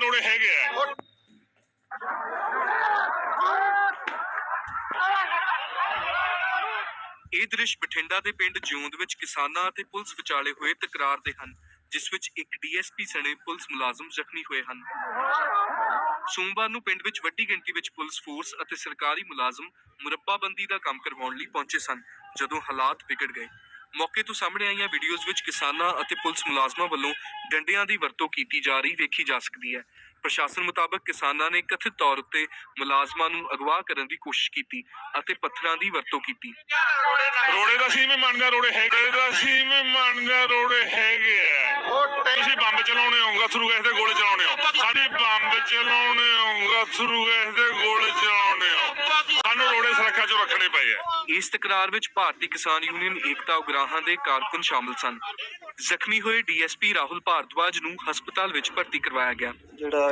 ਰੋੜੇ ਹੈਗੇ ਆ। ਇਹ ਦ੍ਰਿਸ਼ ਬਠਿੰਡਾ ਦੇ ਪਿੰਡ ਜਿਉਂਦ ਵਿੱਚ ਕਿਸਾਨਾਂ ਅਤੇ ਪੁਲਿਸ ਵਿਚਾਲੇ ਹੋਏ ਤਕਰਾਰ ਦੇ ਹਨ, ਜਿਸ ਵਿੱਚ ਇੱਕ ਡੀਐਸਪੀ ਸਣੇ ਪੁਲਿਸ ਮੁਲਾਜ਼ਮ ਜ਼ਖਮੀ ਹੋਏ ਹਨ। ਸੋਮਵਾਰ ਨੂੰ ਪਿੰਡ ਵਿੱਚ ਵੱਡੀ ਗਿਣਤੀ ਵਿੱਚ ਪੁਲਿਸ ਫੋਰਸ ਅਤੇ ਸਰਕਾਰੀ ਮੁਲਾਜ਼ਮ ਮੁਰੱਬਾਬੰਦੀ ਦਾ ਕੰਮ ਕਰਵਾਉਣ ਲਈ ਪਹੁੰਚੇ ਸਨ, ਜਦੋਂ ਹਾਲਾਤ ਵਿਗੜ ਗਏ। ਮੌਕੇ ਤੋਂ ਸਾਹਮਣੇ ਆਈਆਂ ਵੀਡੀਓਜ਼ ਵਿੱਚ ਕਿਸਾਨਾਂ ਅਤੇ ਪੁਲਿਸ ਮੁਲਾਜ਼ਮਾਂ ਵੱਲੋਂ ਡੰਡਿਆਂ ਦੀ ਵਰਤੋਂ ਕੀਤੀ ਜਾ ਰਹੀ, ਵੇਖੀ ਜਾ ਸਕਦੀ ਹੈ। ਪ੍ਰਸ਼ਾਸਨ ਮੁਤਾਬਕ ਕਿਸਾਨਾਂ ਨੇ ਕਥਿਤ ਤੌਰ ਉੱਤੇ ਮੁਲਾਜ਼ਮਾਂ ਨੂੰ ਅਗਵਾ ਕਰਨ ਦੀ ਕੋਸ਼ਿਸ਼ ਕੀਤੀ ਅਤੇ ਪੱਥਰਾਂ ਦੀ ਵਰਤੋਂ ਕੀਤੀ। ਰੋੜੇ ਦਾ ਸੀ ਮੈਂ ਮੰਨਦਾ ਰੋੜੇ ਹੈਗੇ ਦਾ ਸੀ ਮੈਂ ਮੰਨਦਾ ਰੋੜੇ ਹੈਗੇ ਤੁਸੀਂ ਬੰਬ ਚਲਾਉਣੇ ਹੋਗਾ ਥਰੂ ਗੈਸ ਦੇ ਗੋਲੇ ਚਲਾਉਣੇ ਹੋ। ਸਾਡੇ ਬੰਬ ਚਲਾਉਣੇ ਹੋਗਾ ਥਰੂ ਗੈਸ ਦੇ ਗੋਲੇ ਚਲਾਉਣੇ ਹੋ। ਰੱਖਣੇ ਪਏ ਆ। ਇਸ ਤਕਰਾਰ ਵਿੱਚ ਭਾਰਤੀ ਕਿਸਾਨ ਯੂਨੀਅਨ ਏਕਤਾ ਉਗਰਾਹਾਂ ਦੇ ਕਾਰਕੁਨ ਸ਼ਾਮਲ ਸਨ। ਜ਼ਖਮੀ ਹੋਏ ਡੀਐਸਪੀ ਰਾਹੁਲ ਭਾਰਦਵਾਜ ਨੂੰ ਹਸਪਤਾਲ ਵਿੱਚ ਭਰਤੀ ਕਰਵਾਇਆ ਗਿਆ। ਜਿਹੜਾ